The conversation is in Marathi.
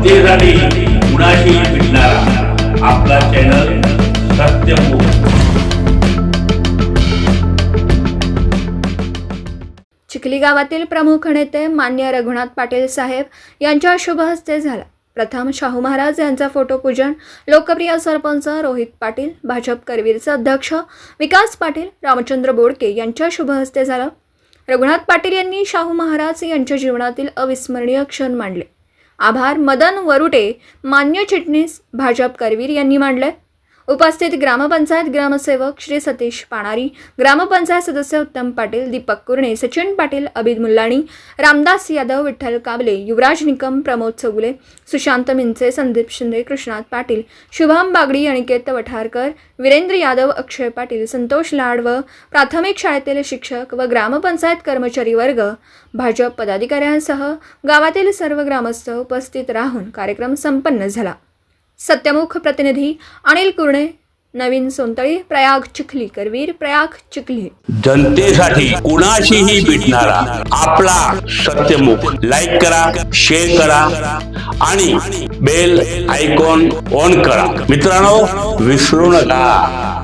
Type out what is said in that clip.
जनतेसाठी कुणाशी भेटणारा आपला चॅनल सत्यमुख चिखली गावातील प्रमुख नेते मान्य रघुनाथ पाटील साहेब यांच्या शुभ हस्ते झाला. प्रथम शाहू महाराज यांचा फोटो पूजन लोकप्रिय सरपंच रोहित पाटील भाजप करवीरचे अध्यक्ष विकास पाटील रामचंद्र बोडके यांच्या शुभ हस्ते झालं. रघुनाथ पाटील यांनी शाहू महाराज यांच्या जीवनातील अविस्मरणीय क्षण मांडले. आभार. मदन वरुटे मान्य चिटणीस भाजप करवीर यांनी मांडले उपस्थित ग्रामपंचायत ग्रामसेवक श्री सतीश पाणारी ग्रामपंचायत सदस्य उत्तम पाटील दीपक कुर्णे सचिन पाटील अबिद मुल्लाणी रामदास यादव विठ्ठल काबले युवराज निकम प्रमोद चौगुले सुशांत मिंचे संदीप शिंदे कृष्णात पाटील शुभम बागडी अनिकेत वठारकर वीरेंद्र यादव अक्षय पाटील संतोष लाड व प्राथमिक शाळेतील शिक्षक व ग्रामपंचायत कर्मचारी वर्ग भाजप पदाधिकाऱ्यांसह गावातील सर्व ग्रामस्थ उपस्थित राहून कार्यक्रम संपन्न झाला. सत्यमुख प्रतिनिधी अनिल कुर्णे नवीन सोनतळी प्रयाग चिखली करवीर प्रयाग चिखली. जनतेसाठी कुणाशीही भेटणारा आपला सत्यमुख. लाईक करा शेअर करा आणि बेल आयकॉन ऑन करा. मित्रांनो विसरू नका.